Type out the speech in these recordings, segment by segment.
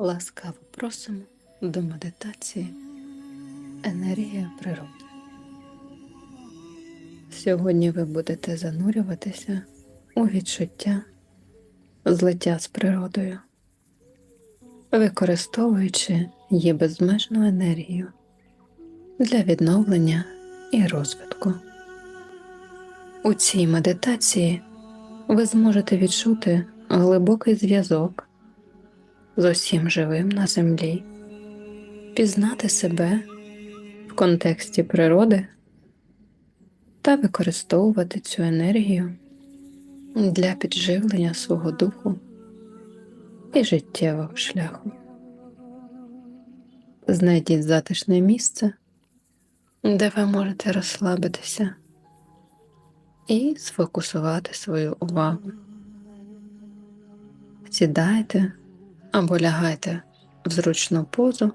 Ласкаво просимо до медитації Енергія природи. Сьогодні ви будете занурюватися у відчуття злиття з природою, використовуючи її безмежну енергію для відновлення і розвитку. У цій медитації ви зможете відчути глибокий зв'язок з усім живим на землі, пізнати себе в контексті природи та використовувати цю енергію для підживлення свого духу і життєвого шляху. Знайдіть затишне місце, де ви можете розслабитися і сфокусувати свою увагу. Сідайте або лягайте в зручну позу,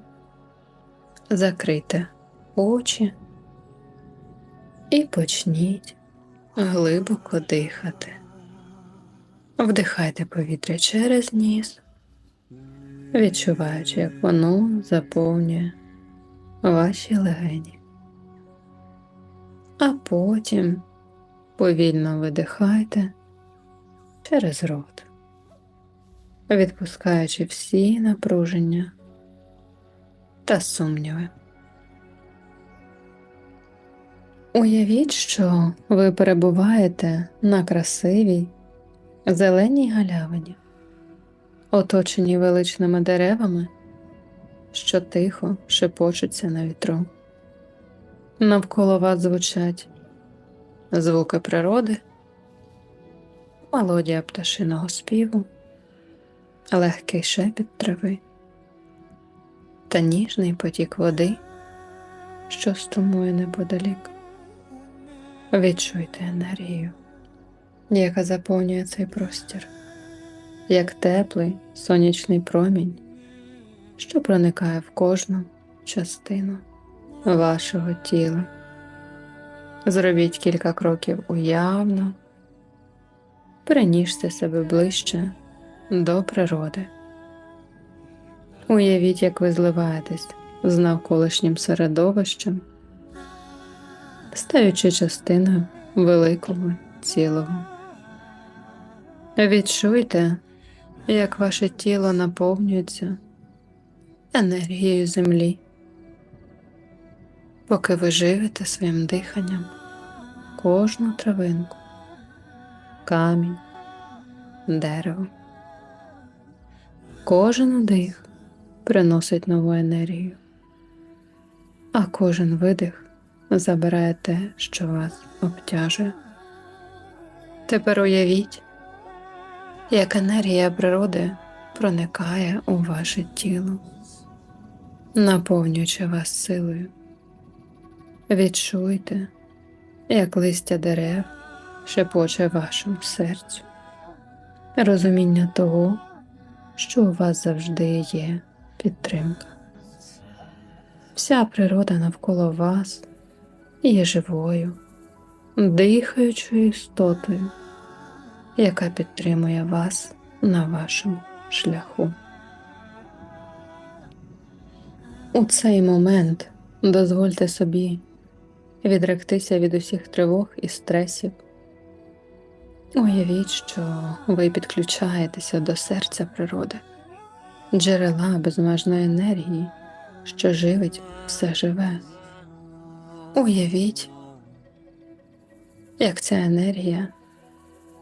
закрийте очі і почніть глибоко дихати. Вдихайте повітря через ніс, відчуваючи, як воно заповнює ваші легені. А потім повільно видихайте через рот відпускаючи всі напруження та сумніви. Уявіть, що ви перебуваєте на красивій зеленій галявині, оточеній величними деревами, що тихо шепочуться на вітру. Навколо вас звучать звуки природи, мелодія пташиного співу легкий шепіт трави та ніжний потік води, що струмує неподалік. Відчуйте енергію, яка заповнює цей простір, як теплий сонячний промінь, що проникає в кожну частину вашого тіла. Зробіть кілька кроків уявно, переніжте себе ближче до природи. Уявіть, як ви зливаєтесь з навколишнім середовищем, стаючи частиною великого цілого. Відчуйте, як ваше тіло наповнюється енергією землі, поки ви живете своїм диханням кожну травинку, камінь, дерево. Кожен вдих приносить нову енергію, а кожен видих забирає те, що вас обтяжує. Тепер уявіть, як енергія природи проникає у ваше тіло, наповнюючи вас силою. Відчуйте, як листя дерев шепоче вашому серцю, розуміння того що у вас завжди є підтримка. Вся природа навколо вас є живою, дихаючою істотою, яка підтримує вас на вашому шляху. У цей момент дозвольте собі відректися від усіх тривог і стресів. Уявіть, що ви підключаєтеся до серця природи, джерела безмежної енергії, що живить все живе. Уявіть, як ця енергія,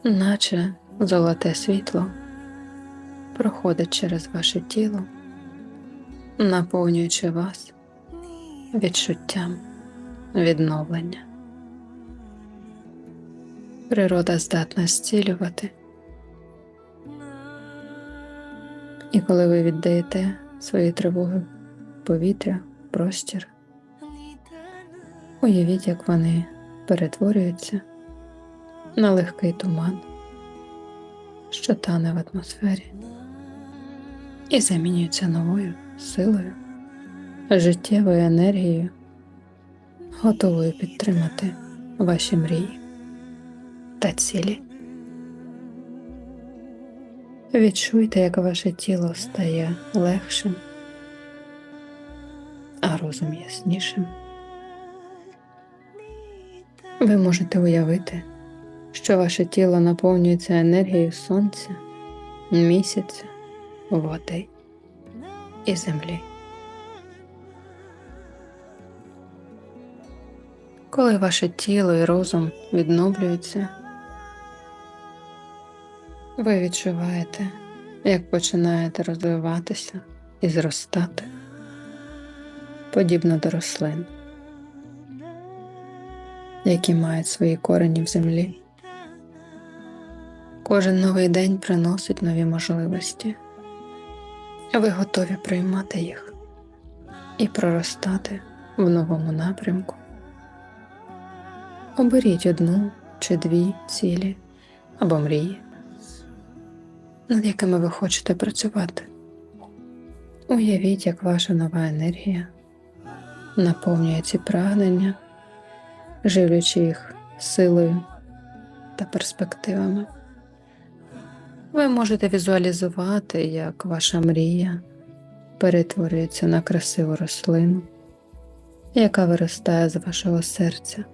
наче золоте світло, проходить через ваше тіло, наповнюючи вас відчуттям відновлення. Природа здатна зцілювати. І коли ви віддаєте свої тривоги повітря, простір, уявіть, як вони перетворюються на легкий туман, що тане в атмосфері, і замінюються новою силою, життєвою енергією, готовою підтримати ваші мрії та цілі. Відчуйте, як ваше тіло стає легшим, а розум яснішим. Ви можете уявити, що ваше тіло наповнюється енергією сонця, місяця, води і землі. Коли ваше тіло і розум відновлюються, ви відчуваєте, як починаєте розвиватися і зростати, подібно до рослин, які мають свої корені в землі. Кожен новий день приносить нові можливості. Ви готові приймати їх і проростати в новому напрямку. Оберіть одну чи дві цілі або мрії, над якими ви хочете працювати. Уявіть, як ваша нова енергія наповнює ці прагнення, живлячи їх силою та перспективами. Ви можете візуалізувати, як ваша мрія перетворюється на красиву рослину, яка виростає з вашого серця,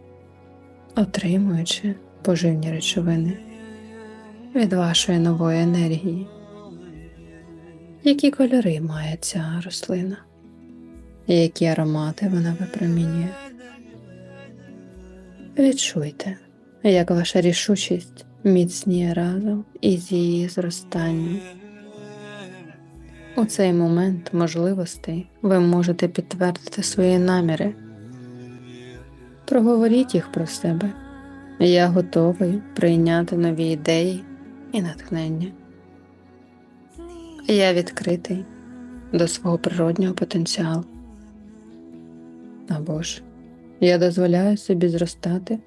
отримуючи поживні речовини від вашої нової енергії. Які кольори має ця рослина? Які аромати вона випромінює? Відчуйте, як ваша рішучість міцніє разом із її зростанням. У цей момент можливостей ви можете підтвердити свої наміри. Проговоріть їх про себе. Я готовий прийняти нові ідеї і натхнення. Я відкритий до свого природнього потенціалу. Або ж я дозволяю собі зростати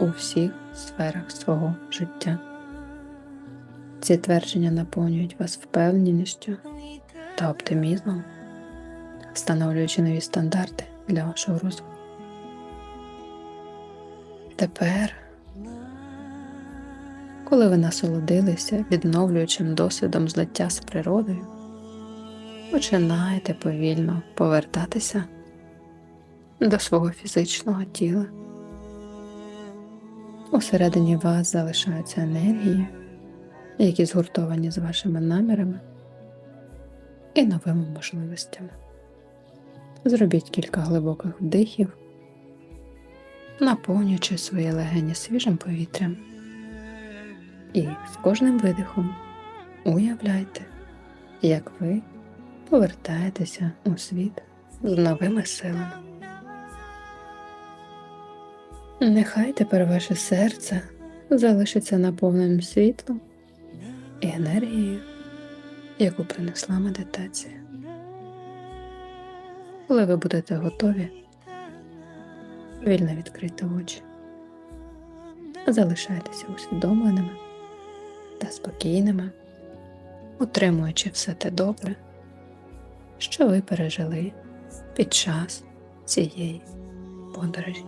у всіх сферах свого життя. Ці твердження наповнюють вас впевненістю та оптимізмом, встановлюючи нові стандарти для вашого розвитку. Тепер, коли ви насолодилися відновлюючим досвідом злиття з природою, починаєте повільно повертатися до свого фізичного тіла. Усередині вас залишаються енергії, які згуртовані з вашими намірами і новими можливостями. Зробіть кілька глибоких вдихів, наповнюючи свої легені свіжим повітрям. І з кожним видихом уявляйте, як ви повертаєтеся у світ з новими силами. Нехай тепер ваше серце залишиться наповненим світлом і енергією, яку принесла медитація. Коли ви будете готові, вільно відкрити очі, залишайтеся усвідомленими та спокійними, утримуючи все те добре, що ви пережили під час цієї подорожі.